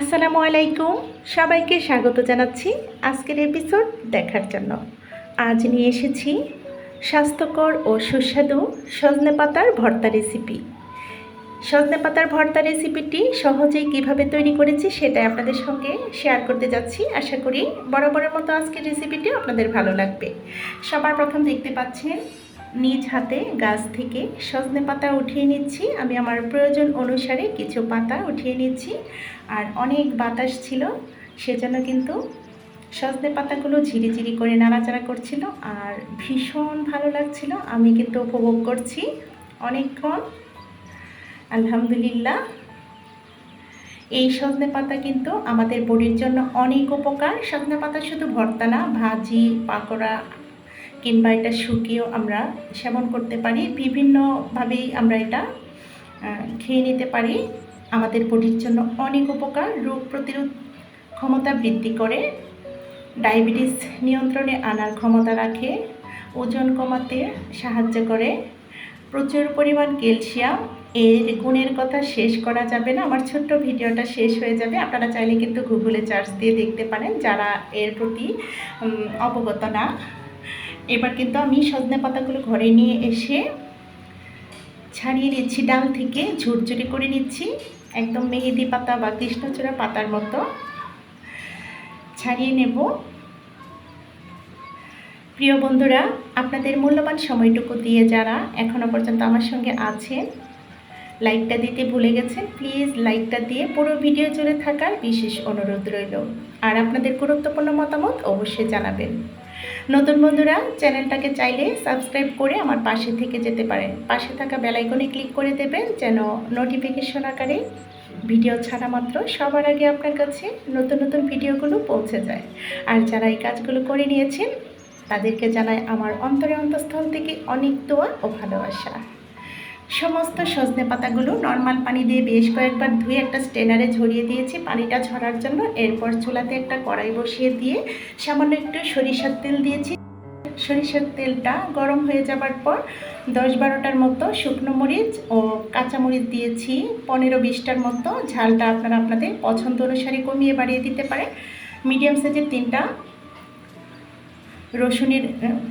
আসসালামু আলাইকুম। সবাইকে স্বাগত জানাচ্ছি আজকের এপিসোড দেখার জন্য। আজ নিয়ে এসেছি স্বাস্থ্যকর ও সুস্বাদু সজনে পাতার ভর্তা রেসিপি সজনে পাতার ভর্তা রেসিপিটি সহজেই কীভাবে তৈরি করেছি সেটা আপনাদের সঙ্গে শেয়ার করতে যাচ্ছি। আশা করি বরাবরের মতো আজকের রেসিপিটি আপনাদের ভালো লাগবে। সবার প্রথম দেখতে পাচ্ছেন নিজ হাতে গাছ থেকে সজনে পাতা উঠিয়ে নিচ্ছি। আমি আমার প্রয়োজন অনুসারে কিছু পাতা উঠিয়ে নিচ্ছি। আর অনেক বাতাস ছিল, সেজন্য কিন্তু সজনে পাতাগুলো ঝিরিঝিরি করে নাড়াচাড়া করছিল আর ভীষণ ভালো লাগছিল। আমি কিন্তু উপভোগ করছি অনেকক্ষণ। আলহামদুলিল্লাহ। এই সজনে পাতা কিন্তু আমাদের বডির জন্য অনেক উপকার। সজনে পাতা শুধু ভর্তা না, ভাজি, পাকোড়া কিংবা এটা শুকিয়েও আমরা সেবন করতে পারি, বিভিন্নভাবেই আমরা এটা খেয়ে নিতে পারি। আমাদের বডির জন্য অনেক উপকার, রোগ প্রতিরোধ ক্ষমতা বৃদ্ধি করে। ডায়াবেটিস নিয়ন্ত্রণে আনার ক্ষমতা রাখে, ওজন কমাতে সাহায্য করে। প্রচুর পরিমাণ ক্যালসিয়াম, এর গুণের কথা শেষ করা যাবে না, আমার ছোট্ট ভিডিওটা শেষ হয়ে যাবে। আপনারা চাইলে কিন্তু গুগলে চার্জ দিয়ে দেখতে পারেন যারা এর প্রতি অবগত না। এবার কিন্তু আমি সজনে পাতাগুলো ঘরে নিয়ে এসে ছাড়িয়ে নিচ্ছি, ডাল থেকে ঝুরঝুরি করে নিচ্ছি, একদম মেহেদি পাতা বা কৃষ্ণচূড়া পাতার মতো। ছাড়িয়ে নেব। প্রিয় বন্ধুরা, আপনাদের মূল্যবান সময়টুকু দিয়ে যারা এখনও পর্যন্ত আমার সঙ্গে আছেন, লাইকটা দিতে ভুলে গেছেন, প্লিজ লাইকটা দিয়ে পুরো ভিডিও জুড়ে থাকার বিশেষ অনুরোধ রইল। আর আপনাদের গুরুত্বপূর্ণ মতামত অবশ্যই জানাবেন। নতুন বন্ধুরা, চ্যানেলটাকে চাইলে সাবস্ক্রাইব করে আমার পাশে থেকে যেতে পারেন। পাশে থাকা বেলাইকনে ক্লিক করে দেবেন যেন নোটিফিকেশন আকারে ভিডিও ছাড়া মাত্র সবার আগে আপনার কাছে নতুন নতুন ভিডিওগুলো পৌঁছে যায়। আর যারা এই কাজগুলো করে নিয়েছেন, তাদেরকে জানায় আমার অন্তরে অন্তঃস্থল থেকে অনেক দোয়া ও ভালোবাসা। সমস্ত সজনে পাতাগুলো নর্মাল পানি দিয়ে বেশ কয়েকবার ধুয়ে একটা স্টেনারে ঝরিয়ে দিয়েছি। পানিটা ঝরার জন্য এরপর চুলাতে একটা কড়াই বসিয়ে দিয়ে সামান্য একটু সরিষার তেল দিয়েছি। সরিষার তেলটা গরম হয়ে যাবার পর দশ বারোটার মতো শুকনো মরিচ ও কাঁচা মরিচ দিয়েছি। পনেরো বিশটার মতো ঝালটা আপনারা আপনাদের পছন্দ অনুসারে কমিয়ে বাড়িয়ে দিতে পারেন। মিডিয়াম সাইজের তিনটা রসুনের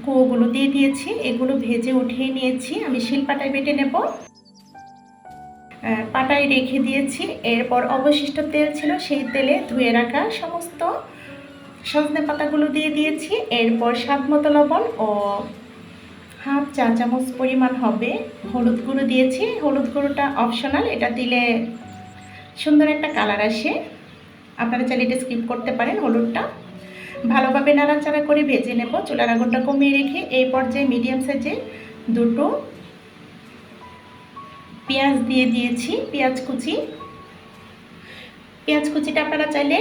কুয়োগুলো দিয়ে দিয়েছি। এগুলো ভেজে উঠিয়ে নিয়েছি। আমি শিলপাটায় বেটে নেব। পাটায় রেখে দিয়েছি। এরপর অবশিষ্ট তেল ছিল সেই তেলে ধুয়ে রাখা সমস্ত সজনে পাতাগুলো দিয়ে দিয়েছি। এরপর স্বাদ মতো লবণ ও হাফ চা চামচ পরিমাণ হবে হলুদ গুঁড়ো দিয়েছি। হলুদ গুঁড়োটা অপশনাল এটা দিলে সুন্দর একটা কালার আসে। আপনারা চাইলে এটা স্কিপ করতে পারেন হলুদটা। ভালোভাবে নাড়াচাড়া করে ভেজে নেব। চুলার আগুনটা কমিয়ে রেখে এই পর্যায়ে মিডিয়াম সাইজে দুটো পেঁয়াজ দিয়ে দিয়েছি, পেঁয়াজ কুচি। পেঁয়াজ কুচিটা আপনারা চাইলে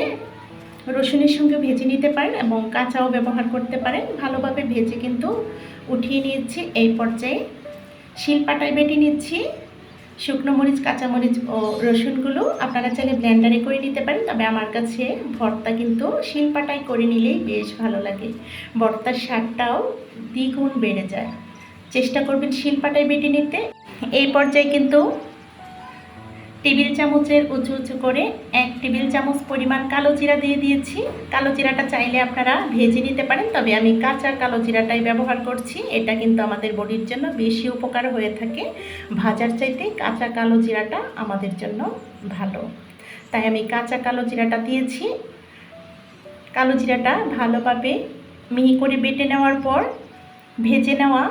রসুনের সঙ্গে ভেজে নিতে পারেন এবং কাঁচাও ব্যবহার করতে পারেন। ভালোভাবে ভেজে কিন্তু উঠিয়ে নিয়েছি। এই পর্যায়ে শিলপাটায় বেটে নিচ্ছি। শুকনো মরিচ কাঁচামরিচ ও রসুনগুলো আপনারা চাইলে ব্ল্যান্ডারে করে নিতে পারেন। তবে আমার কাছে ভর্তা কিন্তু শিলপাটায় করে নিলেই বেশ ভালো লাগে। ভর্তার স্বাদটাও দ্বিগুণ বেড়ে যায়। চেষ্টা করবেন শিলপাটায় বেটে নিতে। এই পর্যায়ে কিন্তু টেবিল চামচের উঁচু উঁচু করে এক টেবিল চামচ পরিমাণ কালো জিরা দিয়ে দিয়েছি। কালো জিরাটা চাইলে আপনারা ভেজে নিতে পারেন, তবে আমি কাঁচা কালো জিরাটাই ব্যবহার করছি। এটা কিন্তু আমাদের বডির জন্য বেশি উপকার হয়ে থাকে। ভাজার চাইতে কাঁচা কালো জিরাটা আমাদের জন্য ভালো। তাই আমি কাঁচা কালো জিরাটা দিয়েছি। কালো জিরাটা ভালোভাবে মিহি করে বেটে নেওয়ার পর ভেজে নেওয়া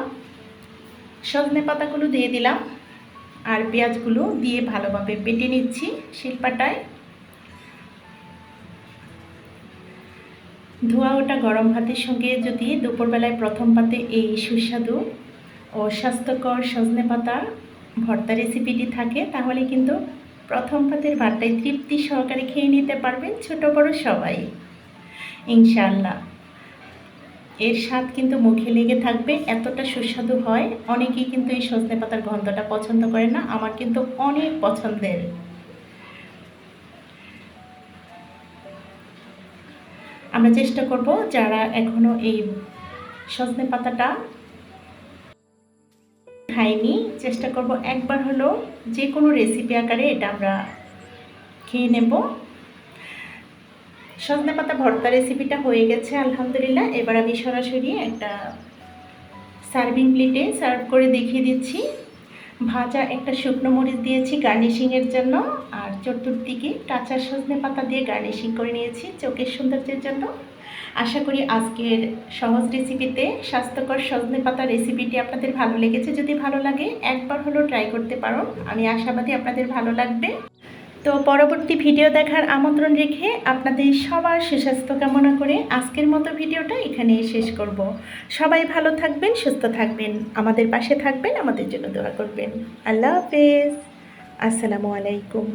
সজনে পাতাগুলো দিয়ে দিলাম। আর পেঁয়াজগুলো দিয়ে ভালোভাবে বেটে নিচ্ছি শিলপাটায়। ধোয়া ওটা গরম ভাতের সঙ্গে যদি দুপুরবেলায় প্রথম পাতে এই সুস্বাদু ও স্বাস্থ্যকর সজনে পাতা ভর্তা রেসিপিটি থাকে, তাহলে কিন্তু প্রথম পাতের ভাতটাই তৃপ্তি সহকারে খেয়ে নিতে পারবেন ছোট বড় সবাই। ইনশাআল্লাহ। এর স্বাদ কিন্তু মুখে লেগে থাকবে, এতটা সুস্বাদু হয়। অনেকেই কিন্তু এই সজনে পাতার গন্ধটা পছন্দ করে না, আমার কিন্তু অনেক পছন্দের। আমরা চেষ্টা করব যারা এখনও এই সজনে পাতাটা খাইনি চেষ্টা করব একবার হলো যে কোনো রেসিপি আকারে এটা আমরা খেয়ে নেব। সজনে পাতা ভর্তা রেসিপিটা হয়ে গেছে, আলহামদুলিল্লাহ। এবার আমি সরাসরি একটা সার্ভিং প্লেটে সার্ভ করে দেখিয়ে দিচ্ছি। ভাজা একটা শুকনো মরিচ দিয়েছি গার্নিশিংয়ের জন্য, আর চতুর্দিকে কাঁচা সজনে পাতা দিয়ে গার্নিশিং করে নিয়েছি চোখের সৌন্দর্যের জন্য। আশা করি আজকের সহজ রেসিপিতে স্বাস্থ্যকর সজনে পাতা রেসিপিটি আপনাদের ভালো লেগেছে। যদি ভালো লাগে, একবার হলো ট্রাই করতে পারো। আমি আশাবাদী আপনাদের ভালো লাগবে। তো পরবর্তী ভিডিও দেখার আমন্ত্রণ রেখে আপনাদের সবার সুস্বাস্থ্য কামনা করে আজকের মতো ভিডিওটা এখানেই শেষ করব। সবাই ভালো থাকবেন, সুস্থ থাকবেন, আমাদের পাশে থাকবেন, আমাদের জন্য দোয়া করবেন। আল্লাহ হাফেজ। আসসালামু আলাইকুম।